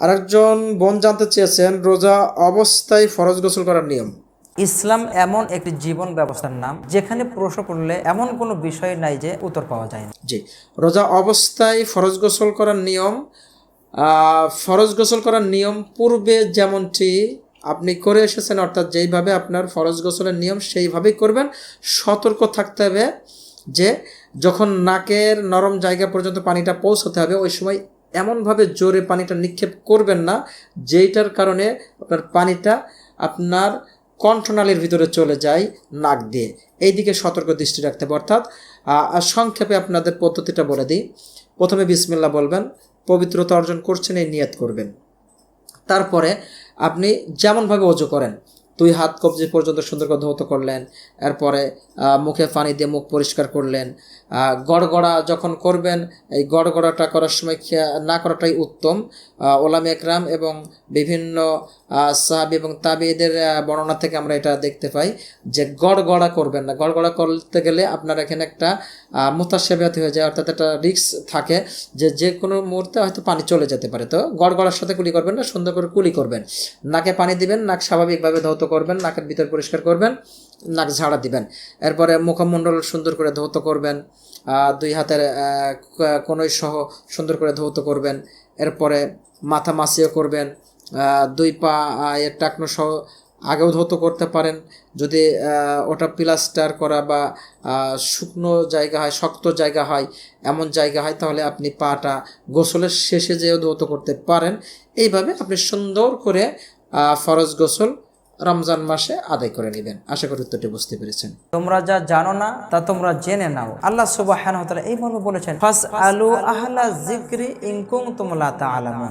আরেকজন বোন জানতে চেয়েছেন রোজা অবস্থায় ফরজ গোসল করার নিয়ম। ইসলাম এমন একটি জীবন ব্যবস্থার নাম যেখানে প্রশ্ন করলে এমন কোনো বিষয় নাই যে উত্তর পাওয়া যায় না। জি রোজা অবস্থায় ফরজ গোসল করার নিয়ম ফরজ গোসল করার নিয়ম পূর্বে যেমনটি আপনি করে এসেছেন অর্থাৎ যেইভাবে আপনার ফরজ গোসলের নিয়ম সেইভাবেই করবেন। সতর্ক থাকতে হবে যে যখন নাকের নরম জায়গা পর্যন্ত পানিটা পৌঁছতে হবে ওই সময় এমনভাবে জোরে পানিটা নিক্ষেপ করবেন না, যেইটার কারণে আপনার পানিটা আপনার কণ্ঠনালীর ভিতরে চলে যায় নাক দিয়ে। এই দিকে সতর্ক দৃষ্টি রাখতে হবে, অর্থাৎ সংক্ষেপে আপনাদের পদ্ধতিটা বলে দিই। প্রথমে বিসমিল্লা বলবেন, পবিত্রতা অর্জন করছেন, এই নিয়াত করবেন। তারপরে আপনি যেমনভাবে অজু করেন দুই হাত কবজি পর্যন্ত সুন্দর করে ধৌত করলেন। এরপরে মুখে পানি দিয়ে মুখ পরিষ্কার করলেন। গড়গড়া যখন করবেন, এই গড়গড়াটা করার সময় না করাটাই উত্তম। ওলাম একরাম এবং বিভিন্ন সাহাবি এবং তাবিদের বর্ণনা থেকে আমরা এটা দেখতে পাই যে গড়গড়া করবেন না। গড়গড়া করতে গেলে আপনার এখানে একটা মোতাসেবাত হয়ে যায়, অর্থাৎ একটা রিস্ক থাকে যে যে কোনো মুহূর্তে হয়তো পানি চলে যেতে পারে। তো গড়গড়ার সাথে কুলি করবেন না, সুন্দর করে কুলি করবেন। নাকে পানি দিবেন, নাক স্বাভাবিকভাবে ধৌত করবেন, নাকের ভিতর পরিষ্কার করবেন, নাক ঝাড়া দিবেন। এরপরে মুখমণ্ডল সুন্দর করে ধৌত করবেন দুই হাতের কোনোই সহ সুন্দর করে ধৌত করবেন। এরপরে মাথা মাসিও করবেন দুই পা এর টাকনো সহ আগেও ধৌত করতে পারেন। যদি ওটা প্লাস্টার করা বা শুকনো জায়গা হয়, শক্ত জায়গা হয়, এমন জায়গা হয়, তাহলে আপনি পাটা গোসলের শেষে যেও ধৌত করতে পারেন। এইভাবে আপনি সুন্দর করে ফরজ গোসল রমজান মাসে আদায় করে নেবেন। আশা করি উত্তরটি বুঝতে পেরেছেন। তোমরা যা জানো না, তা তোমরা জেনে নাও। আল্লাহ সুবাহ এই মর্ম বলেছেন ফাস আলু আহলা জিক্রি ইনকুম তোমলা তা